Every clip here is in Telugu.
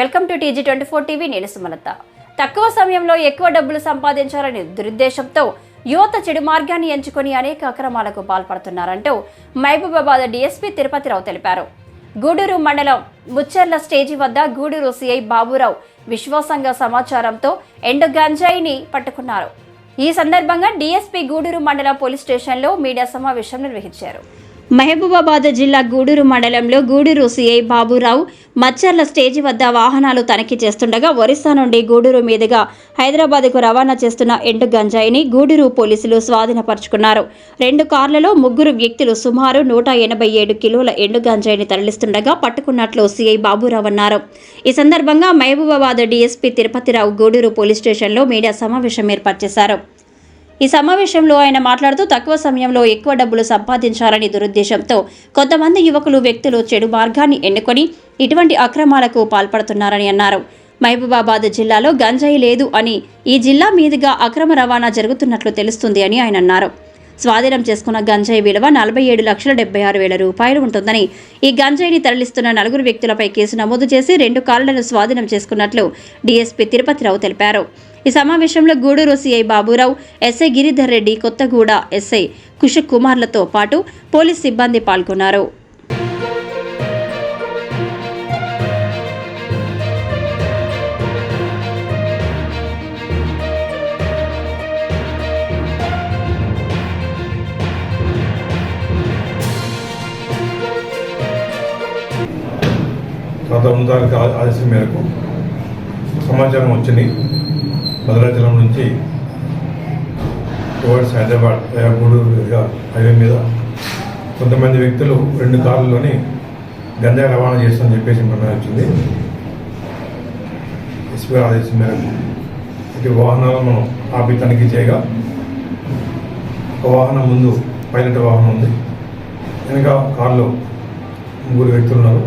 Welcome to TG twenty four TV నేను సుమలత. తక్కువ సమయంలో ఎక్కువ డబ్బులు సంపాదించాలనే దురుద్దేశంతో యువత చెడు మార్గాన్ని ఎంచుకొని అనేక అక్రమాలకు పాల్పడుతున్నారంటూ మహబూబాబాద్ డీఎస్పీ తిరుపతిరావు తెలిపారు. గూడూరు మండలం ముచ్చెర్ల స్టేజీ వద్ద గూడూరు సిఐ బాబురావు విశ్వాసంగా సమాచారంతో ఎండు గంజాయిని పట్టుకున్నారు. ఈ సందర్భంగా డీఎస్పీ గూడూరు మండలం పోలీస్ స్టేషన్లో మీడియా సమావేశం నిర్వహించారు. మహబూబాబాద్ జిల్లా గూడూరు మండలంలో గూడూరు సీఐ బాబురావు మచ్చర్ల స్టేజి వద్ద వాహనాలు తనిఖీ చేస్తుండగా ఒరిస్సా నుండి గూడూరు మీదుగా హైదరాబాద్కు రవాణా చేస్తున్న ఎండు గంజాయిని గూడూరు పోలీసులు స్వాధీనపరుచుకున్నారు. రెండు కార్లలో ముగ్గురు వ్యక్తులు సుమారు నూట ఎనభై ఏడు కిలోల ఎండు గంజాయిని తరలిస్తుండగా పట్టుకున్నట్లు సీఐ బాబురావు అన్నారు. ఈ సందర్భంగా మహబూబాబాద్ డీఎస్పీ తిరుపతిరావు గూడూరు పోలీస్ స్టేషన్లో మీడియా సమావేశం ఏర్పాటు చేశారు. ఈ సమావేశంలో ఆయన మాట్లాడుతూ తక్కువ సమయంలో ఎక్కువ డబ్బులు సంపాదించాలని దురుద్దేశంతో కొంతమంది యువకులు వ్యక్తులు చెడు మార్గాన్ని ఎన్నుకొని ఇటువంటి అక్రమాలకు పాల్పడుతున్నారని అన్నారు. మహబూబాబాద్ జిల్లాలో గంజాయి లేదు అని ఈ జిల్లా మీదుగా అక్రమ రవాణా జరుగుతున్నట్లు తెలుస్తుంది అని ఆయన అన్నారు. స్వాధీనం చేసుకున్న గంజాయి విలువ నలభై ఏడు లక్షల డెబ్బై ఆరు వేల రూపాయలు ఉంటుందని. ఈ గంజాయిని తరలిస్తున్న నలుగురు వ్యక్తులపై కేసు నమోదు చేసి రెండు కార్లను స్వాధీనం చేసుకున్నట్లు డీఎస్పీ తిరుపతిరావు తెలిపారు. ఈ సమావేశంలో Gudur CI Baburao SI Giridhar Reddy Kothaguda SI Kushak కుమార్లతో పాటు పోలీస్ సిబ్బంది పాల్గొన్నారు. గత ఆదేశం మేరకు సమాచారం వచ్చింది. భద్రాచలం నుంచి టువర్డ్స్ హైదరాబాద్ గూడూరు హైవే మీద కొంతమంది వ్యక్తులు రెండు కార్లలోని గంజా రవాణా చేస్తామని చెప్పేసి ఇన్ఫర్మేషన్ వచ్చింది. ఎస్పీ ఆదేశం మేరకు ఇటు వాహనాలను మనం ఆపి తనిఖీ చేయగా ఒక వాహనం ముందు పైలట్ వాహనం ఉంది. వెనక కారులో ముగ్గురు వ్యక్తులు ఉన్నారు.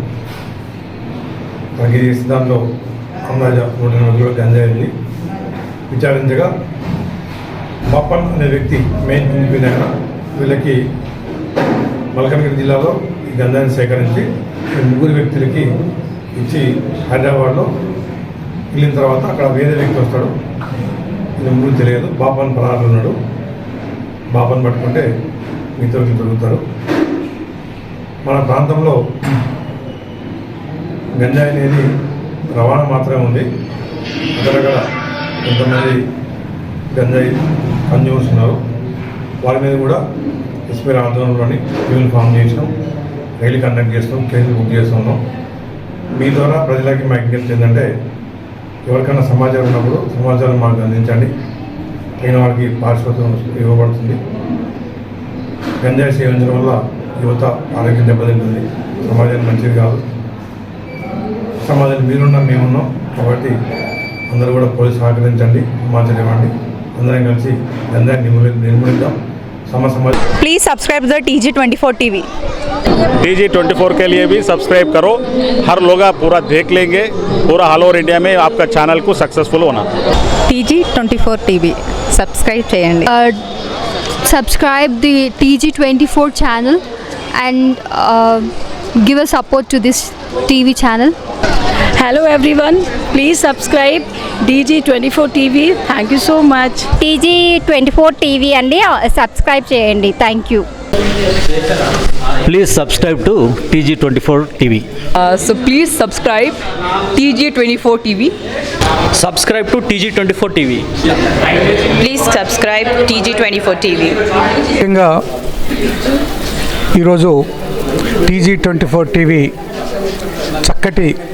తగ్గి చేసి దాంట్లో అందాజ నూట ఎనభై కిలోల విచారించగా బప్పన్ అనే వ్యక్తి మెయిన్ కింగ్ వీళ్ళకి మల్కనగిరి జిల్లాలో ఈ గంధాన్ని సేకరించి ముగ్గురు వ్యక్తులకి ఇచ్చి హైదరాబాద్లో వెళ్ళిన తర్వాత అక్కడ వేరే వ్యక్తి వస్తాడు. ఇది ముగ్గురు తెలియదు. బాపన్ పదహారులో ఉన్నాడు. బాపన్ పట్టుకుంటే మిగతా దొరుకుతారు. మన ప్రాంతంలో గంజాయి అనేది రవాణా మాత్రమే ఉంది. అక్కడక్కడ కొంతమంది గంజాయి కన్జ్యూమర్స్ ఉన్నారు. వారి మీద కూడా ఎస్పీ ఆధ్వర్యంలోని టీవీలు ఫామ్ చేసినాం. రైలు కండక్ట్ చేస్తున్నాం కేసులు బుక్ చేస్తున్నాం మీ ద్వారా ప్రజలకి మా విజ్ఞప్తి ఏంటంటే ఎవరికైనా సమాచారం ఉన్నప్పుడు సమాచారం మాకు అందించండి. తగిన వారికి పారిశ్రామికం ఇవ్వబడుతుంది. గంజాయి సేవించడం వల్ల యువత ఆరోగ్యం దెబ్బతింటుంది. సమాజానికి మంచిది కాదు. సమాజానికి మీరున్నాం మేమున్నాం కాబట్టి అందరూ కూడా పోలీసు సహకరించండి సమాచారం ఇవ్వండి అందరం కలిసి గంజాయి నిర్మూలి నిర్మూలిద్దాం సమ సమాజ please subscribe the T G twenty four T V T G twenty four के लिए भी सब्सक्राइब करो हर लोग आप पूरा देख लेंगे पूरा ऑल ओवर इंडिया में आपका चैनल को सक्सेसफुल होना T G twenty four TV subscribe చేయండి uh, subscribe the TG24 channel and uh, give a support to this TV channel. Hello everyone, please subscribe DG24 TV. Thank you so much. TG twenty four TV అండి సబ్స్క్రైబ్ చేయండి thank you Please subscribe to TG24 TV. Uh, so please subscribe TG24 TV. Subscribe to TG24 TV. Please subscribe T G twenty four TV ముఖ్యంగా ఈరోజు టీజీ ట్వంటీ ఫోర్ టీవీ చక్కటి